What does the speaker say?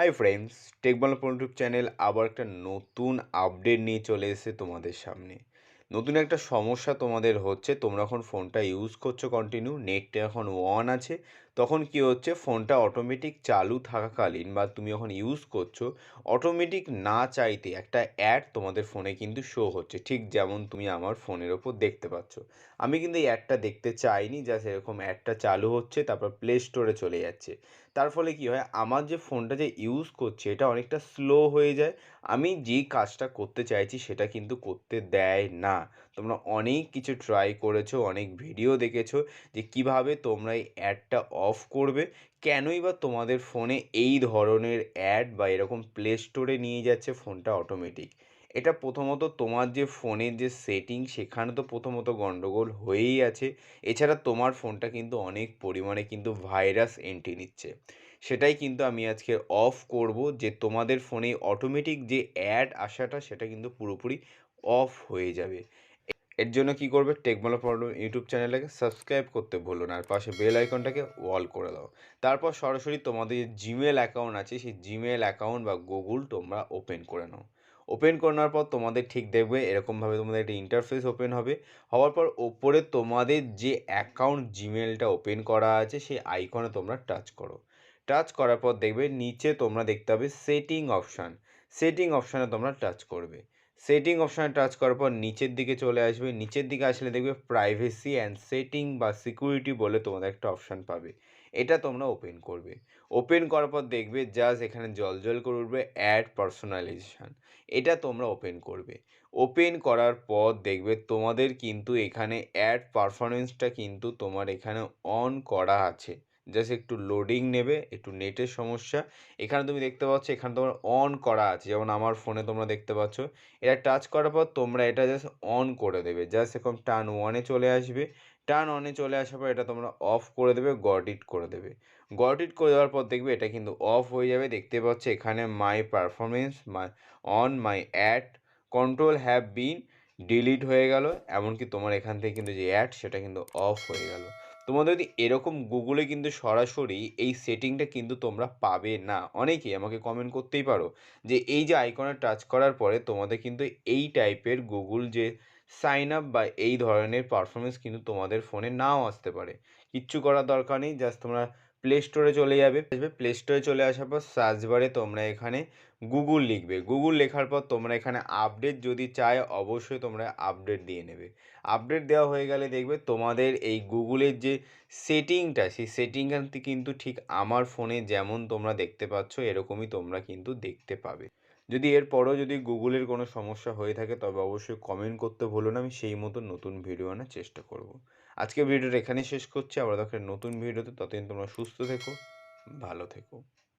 Hi friends TechBangla YouTube channel আবার একটা নতুন আপডেট নিয়ে চলে এসেছে তোমাদের সামনে। নতুন একটা সমস্যা তোমাদের হচ্ছে, তোমরা এখন ফোনটা ইউজ করছ কন্টিনিউ নেটটা এখন অন আছে। তখন কি হচ্ছে? ফোনটা অটোমেটিক চালু থাকাকালীন বা তুমি যখন ইউজ করছ অটোমেটিক না চাইতে একটা অ্যাড তোমাদের ফোনে কিন্তু শো হচ্ছে। ঠিক যেমন তুমি আমার ফোনের ওপর দেখতে পাচ্ছ। আমি কিন্তু এই অ্যাডটা দেখতে চাইনি যা সেরকম অ্যাডটা চালু হচ্ছে, তারপর প্লে স্টোরে চলে যাচ্ছে। তার ফলে কি হয়? আমার যে ফোনটা যে ইউজ করছে, এটা অনেকটা স্লো হয়ে যায়। আমি যেই কাজটা করতে চাইছি, সেটা কিন্তু করতে দেয় না। তোমরা অনেক কিছু ট্রাই করেছ, অনেক ভিডিও দেখেছ যে কীভাবে তোমরা এই অ্যাডটা অফ করবে? কেনই বা তোমাদের ফোনে এই ধরনের অ্যাড বা এরকম প্লে স্টোরে নিয়ে যাচ্ছে ফোনটা অটোমেটিক এটা প্রথমত তোমার যে ফোনের যে সেটিং সেখানে তো প্রথমত গণ্ডগোল হয়েই আছে। এছাড়া তোমার ফোনটা কিন্তু অনেক পরিমাণে কিন্তু ভাইরাস এন্ট্রি নিচ্ছে। সেটাই কিন্তু আমি আজকে অফ করব যে তোমাদের ফোনে অটোমেটিক যে অ্যাড আসাটা, সেটা কিন্তু পুরোপুরি অফ হয়ে যাবে। এর জন্য কি করবে? টেকমালা প্রবলেম ইউটিউব চ্যানেলটাকে সাবস্ক্রাইব করতে ভুলো না। আর পাশে বেল আইকনটাকে ওয়াল করে দাও। তারপর সরাসরি তোমাদের যে জিমেল অ্যাকাউন্ট আছে, সেই জিমেল অ্যাকাউন্ট বা গুগল তোমরা ওপেন করে নাও। ওপেন করার পর তোমাদের ঠিক দেখবে এরকমভাবে তোমাদের একটা ইন্টারফেস ওপেন হবে। হওয়ার পর ওপরে তোমাদের যে অ্যাকাউন্ট জিমেলটা ওপেন করা আছে, সেই আইকনে তোমরা টাচ করো। টাচ করার পর দেখবে নিচে তোমরা দেখতে পাবে সেটিং অপশান সেটিং অপশানে তোমরা টাচ করবে। সেটিং অপশানে টাচ করার পর নিচের দিকে চলে আসবে। নিচের দিকে আসলে দেখবে প্রাইভেসি অ্যান্ড সেটিং বা সিকিউরিটি বলে তোমাদের একটা অপশান পাবে। এটা তোমরা ওপেন করবে। ওপেন করার পর দেখবে জাস্ট এখানে জল জল করে উঠবে অ্যাড পার্সোনালাইজেশান এটা তোমরা ওপেন করবে। ওপেন করার পর দেখবে তোমাদের কিন্তু এখানে অ্যাড পারফরমেন্সটা কিন্তু তোমার এখানে অন করা আছে। জাস্ট একটু লোডিং নেবে, একটু নেটের সমস্যা। এখানে তুমি দেখতে পাচ্ছ, এখানে তোমার অন করা আছে। যেমন আমার ফোনে তোমরা দেখতে পাচ্ছ, এটা টাচ করার পর তোমরা এটা জাস্ট অন করে দেবে। জাস্ট এরকম টার্ন ওয়ানে চলে আসবে। টার্ন অনে চলে আসার পর এটা তোমরা অফ করে দেবে গড ইট করে দেবে। গড ইট করে দেওয়ার পর দেখবে এটা কিন্তু অফ হয়ে যাবে। দেখতে পাচ্ছ, এখানে my performance my on my ad control have been delete হয়ে গেল। এমনকি তোমার এখান থেকে কিন্তু যে অ্যাড সেটা কিন্তু অফ হয়ে গেল। তোমাদের যদি এরকম গুগলে কিন্তু সরাসরি এই সেটিংটা কিন্তু তোমরা পাবে না। অনেকেই আমাকে কমেন্ট করতেই পারো যে এই যে আইকনে টাচ করার পরে তোমাদের কিন্তু এই টাইপের গুগল যে সাইন আপ বা এই ধরনের পারফরমেন্স কিন্তু তোমাদের ফোনে নাও আসতে পারে। কিচ্ছু করার দরকার নেই জাস্ট তোমরা প্লে স্টোরে চলে যাবে। আসবে। প্লে স্টোরে চলে আসার পর সার্চ বারে তোমরা এখানে গুগল লিখবে। গুগল লেখার পর তোমরা এখানে আপডেট যদি চায়, অবশ্যই তোমরা আপডেট দিয়ে নেবে। আপডেট দেওয়া হয়ে গেলে দেখবে তোমাদের এই গুগলের যে সেটিংটা, সেই সেটিংটা কিন্তু ঠিক আমার ফোনে যেমন তোমরা দেখতে পাচ্ছ, এরকমই তোমরা কিন্তু দেখতে পাবে। যদি এরপরও যদি গুগলের কোনো সমস্যা হয়ে থাকে, তবে অবশ্যই কমেন্ট করতে ভুলো না। আমি সেই মতো নতুন ভিডিও আনার চেষ্টা করব। আজকে ভিডিওটা এখানেই শেষ করছি। আবার দেখেন নতুন ভিডিওতে ততদিন তোমরা সুস্থ থেকো, ভালো থেকো।